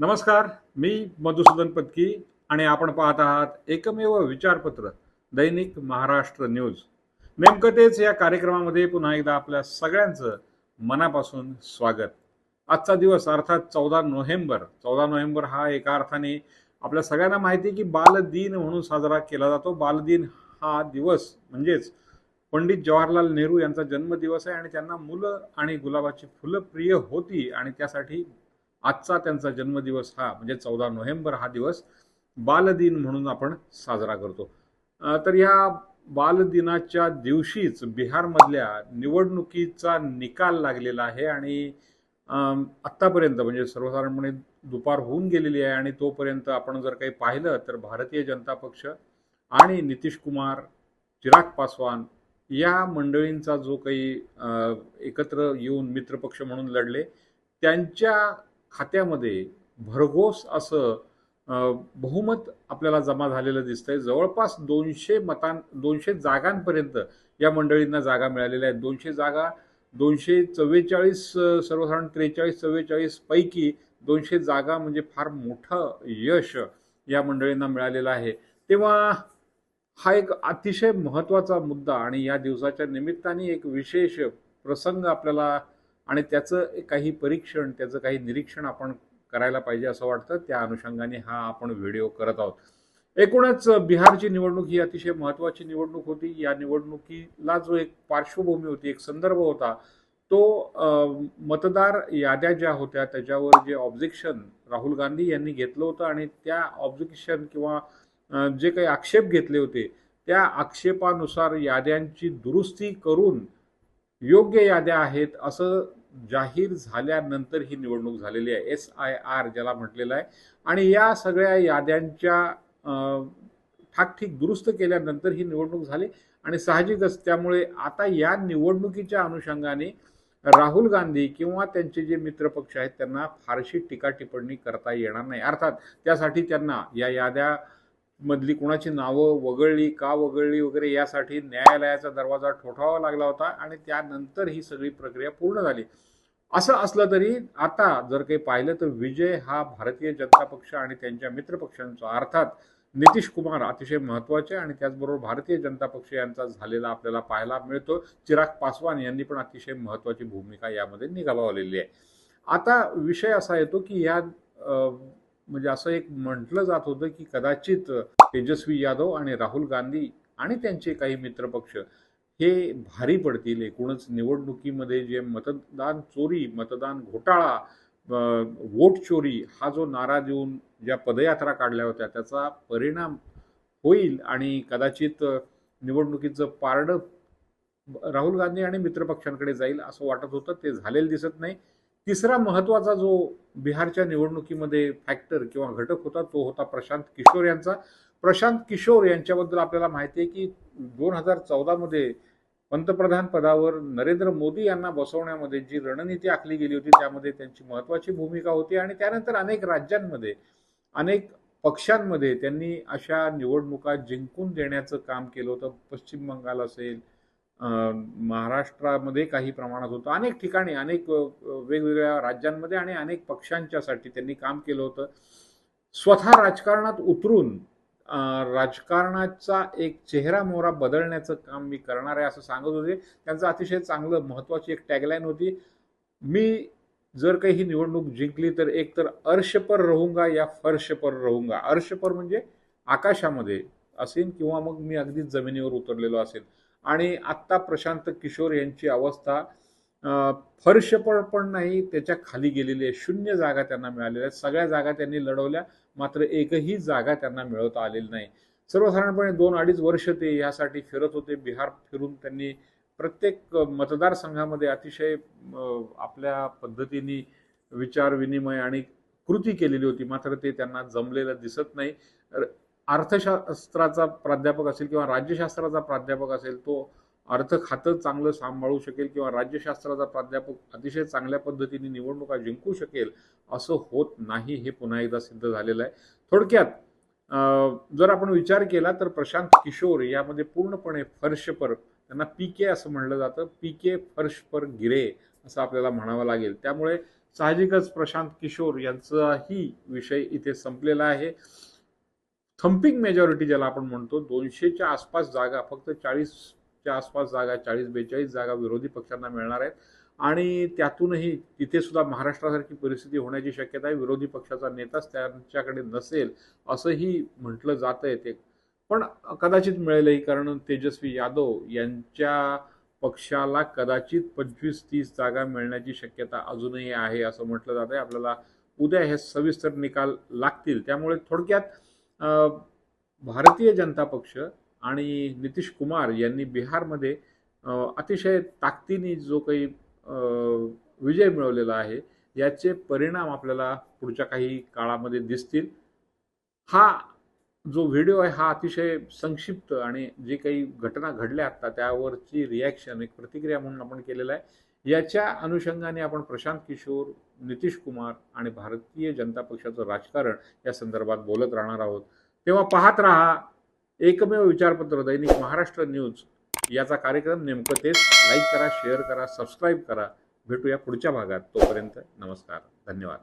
नमस्कार मी मधुसूदन पत्की आणि आपण पाहत आहात एकमेव विचारपत्र दैनिक महाराष्ट्र न्यूज. नेमकं तेच या कार्यक्रमामध्ये पुन्हा एकदा आपल्या सगळ्यांचं मनापासून स्वागत. आजचा दिवस अर्थात चौदा नोव्हेंबर चौदा नोव्हेंबर हा एका अर्थाने आपल्या सगळ्यांना माहिती आहे की बालदिन म्हणून साजरा केला जातो. बालदिन हा दिवस म्हणजेच पंडित जवाहरलाल नेहरू यांचा जन्मदिवस आहे आणि त्यांना मुलं आणि गुलाबाची फुलं प्रिय होती आणि त्यासाठी आजचा त्यांचा जन्मदिवस हा म्हणजे चौदा नोव्हेंबर हा दिवस बालदिन म्हणून आपण साजरा करतो. तर या बालदिनाच्या दिवशीच बिहारमधल्या निवडणुकीचा निकाल लागलेला आहे आणि आत्तापर्यंत म्हणजे सर्वसाधारणपणे दुपार होऊन गेलेली आहे आणि तोपर्यंत आपण जर काही पाहिलं तर भारतीय जनता पक्ष आणि नितीश कुमार चिराग पासवान या मंडळींचा जो काही एकत्र येऊन मित्रपक्ष म्हणून लढले त्यांच्या खात्यामध्ये भरघोस असं बहुमत आपल्याला जमा झालेलं दिसतंय. जवळपास दोनशे मतां दोनशे जागांपर्यंत या मंडळींना जागा मिळालेल्या आहेत. दोनशे जागा दोनशे चव्वेचाळीस सर्वसाधारण त्रेचाळीस चव्वेचाळीस पैकी दोनशे जागा म्हणजे फार मोठं यश या मंडळींना मिळालेलं आहे. तेव्हा हा एक अतिशय महत्त्वाचा मुद्दा आणि या दिवसाच्या निमित्ताने एक विशेष प्रसंग आपल्याला आणि त्याचं काही परीक्षण त्याचं काही निरीक्षण आपण करायला पाहिजे असं वाटतं. त्या अनुषंगाने हा आपण व्हिडिओ करत आहोत. एकूणच बिहारची निवडणूक ही अतिशय महत्त्वाची निवडणूक होती. या निवडणुकीला जो एक पार्श्वभूमी होती एक संदर्भ होता तो मतदार याद्या ज्या होत्या त्याच्यावर जे ऑब्जेक्शन राहुल गांधी यांनी घेतलं होतं आणि त्या ऑब्जेक्शन किंवा जे काही आक्षेप घेतले होते त्या आक्षेपानुसार याद्यांची दुरुस्ती करून योग्य याद्या आहेत असं जाहीर झाल्यानंतर ही निवडणूक झालेली आहे. एस आय आर ज्याला म्हटलेलं आहे. आणि या सगळ्या याद्यांच्या ठाकठीक दुरुस्त केल्यानंतर ही निवडणूक झाली. आणि साहजिकच त्यामुळे आता या निवडणुकीच्या अनुषंगाने राहुल गांधी किंवा त्यांचे जे मित्रपक्ष आहेत त्यांना फारशी टीका टिप्पणी करता येणार नाही. अर्थात त्यासाठी त्यांना या याद्या मधली कोणाची नावं वगळली का वगळली वगैरे यासाठी न्यायालयाचा दरवाजा ठोठावा लागला होता आणि त्यानंतर ही सगळी प्रक्रिया पूर्ण झाली. असं असलं तरी आता जर काही पाहिलं तर विजय हा भारतीय जनता पक्ष आणि त्यांच्या मित्रपक्षांचा अर्थात नितीश कुमार अतिशय महत्त्वाचे आणि त्याचबरोबर भारतीय जनता पक्ष यांचा झालेला आपल्याला पाहायला मिळतो. चिराग पासवान यांनी पण अतिशय महत्वाची भूमिका यामध्ये निघावलेली आहे. आता विषय असा येतो की या म्हणजे असं एक म्हटलं जात होतं की कदाचित तेजस्वी यादव आणि राहुल गांधी आणि त्यांचे काही मित्रपक्ष हे भारी पडतील. एकूणच निवडणुकीमध्ये जे मतदान चोरी मतदान घोटाळा वोट चोरी हा जो नारा देऊन ज्या पदयात्रा काढल्या होत्या त्याचा परिणाम होईल आणि कदाचित निवडणुकीचं पारडं राहुल गांधी आणि मित्रपक्षांकडे जाईल असं वाटत होतं ते झालेलं दिसत नाही. तिसरा महत्त्वाचा जो बिहारच्या निवडणुकीमध्ये फॅक्टर किंवा घटक होता तो होता प्रशांत किशोर यांचा. प्रशांत किशोर यांच्याबद्दल आपल्याला माहिती आहे की दोन हजार चौदामध्ये पंतप्रधान पदावर नरेंद्र मोदी यांना बसवण्यामध्ये जी रणनीती आखली गेली होती त्यामध्ये त्यांची महत्वाची भूमिका होती आणि त्यानंतर अनेक राज्यांमध्ये अनेक पक्षांमध्ये त्यांनी अशा निवडणुका जिंकून देण्याचं काम केलं होतं. पश्चिम बंगाल असेल महाराष्ट्रामध्ये काही प्रमाणात होतं. अनेक ठिकाणी अनेक वेगवेगळ्या राज्यांमध्ये आणि अनेक पक्षांच्यासाठी त्यांनी काम केलं होतं. स्वतः राजकारणात उतरून राजकारणाचा एक चेहरा मोहरा बदलण्याचं काम मी करणार आहे असं सांगत होते. त्यांचं अतिशय चांगलं महत्त्वाची एक टॅगलाईन होती. मी जर काही ही निवडणूक जिंकली तर एक तर अर्शपर रहूंगा या फर्शपर रहूंगा. म्हणजे आकाशामध्ये असेल किंवा मग मी अगदीच जमिनीवर उतरलेलो असेल आणि आत्ता प्रशांत किशोर यांची अवस्था फर्श पण पण नाही त्याच्याखाली गेलेली आहे. शून्य जागा त्यांना मिळालेल्या आहेत. सगळ्या जागा त्यांनी लढवल्या. मात्र एकही जागा त्यांना मिळवता आलेली नाही. सर्वसाधारणपणे दोन अडीच वर्ष ते यासाठी फिरत होते. बिहार फिरून त्यांनी प्रत्येक मतदारसंघामध्ये अतिशय आपल्या पद्धतीने विचार विनिमय आणि कृती केलेली होती. मात्र ते त्यांना जमलेलं दिसत नाही. अर्थशास्त्राचा प्राध्यापक असेल किंवा राज्यशास्त्राचा प्राध्यापक असेल तो अर्थ खातं चांगलं सांभाळू शकेल किंवा राज्यशास्त्राचा प्राध्यापक अतिशय चांगल्या पद्धतीने निवडणुका जिंकू शकेल असं होत नाही हे पुन्हा एकदा सिद्ध झालेलं आहे. थोडक्यात जर आपण विचार केला तर प्रशांत किशोर यामध्ये पूर्णपणे फर्शपर त्यांना पी के असं म्हणलं जातं पी के फर्श पर गिरे असं आपल्याला म्हणावं लागेल. त्यामुळे साहजिकच प्रशांत किशोर यांचाही विषय इथे संपलेला आहे. थम्पिंग मेजॉरिटी ज्याला आपण म्हणतो दोनशेच्या आसपास जागा फक्त चाळीस च्या आसपास जागा चाळीस बेचाळीस जागा विरोधी पक्षांना मिळणार आहेत. आणि त्यातूनही तिथे सुद्धा महाराष्ट्रासारखी परिस्थिती होण्याची शक्यता आहे. विरोधी पक्षाचा नेताच त्यांच्याकडे नसेल असंही म्हटलं जात आहे ते पण कदाचित मिळेलही कारण तेजस्वी यादव यांच्या पक्षाला कदाचित पंचवीस तीस जागा मिळण्याची शक्यता अजूनही आहे असं म्हटलं जात आहे आपल्याला उद्या हे सविस्तर निकाल लागतील. त्यामुळे थोडक्यात भारतीय जनता पक्ष आणि नितीश कुमार यांनी बिहारमध्ये अतिशय ताकदीने जो काही विजय मिळवलेला आहे याचे परिणाम आपल्याला पुढच्या काही काळामध्ये दिसतील. हा जो व्हिडिओ आहे हा अतिशय संक्षिप्त आणि जे काही घटना घडल्या आता त्यावरची रिॲक्शन एक प्रतिक्रिया म्हणून आपण केलेला आहे. याच्या अनुषंगाने आपण प्रशांत किशोर नितीश कुमार आणि भारतीय जनता पक्षाचं राजकारण या संदर्भात बोलत राहणार आहोत. तेव्हा पाहत राहा एकमेव विचारपत्र दैनिक महाराष्ट्र न्यूज. याचा कार्यक्रम नेमकं तेच. लाईक करा शेअर करा सबस्क्राईब करा. भेटूया पुढच्या भागात. तोपर्यंत नमस्कार. धन्यवाद.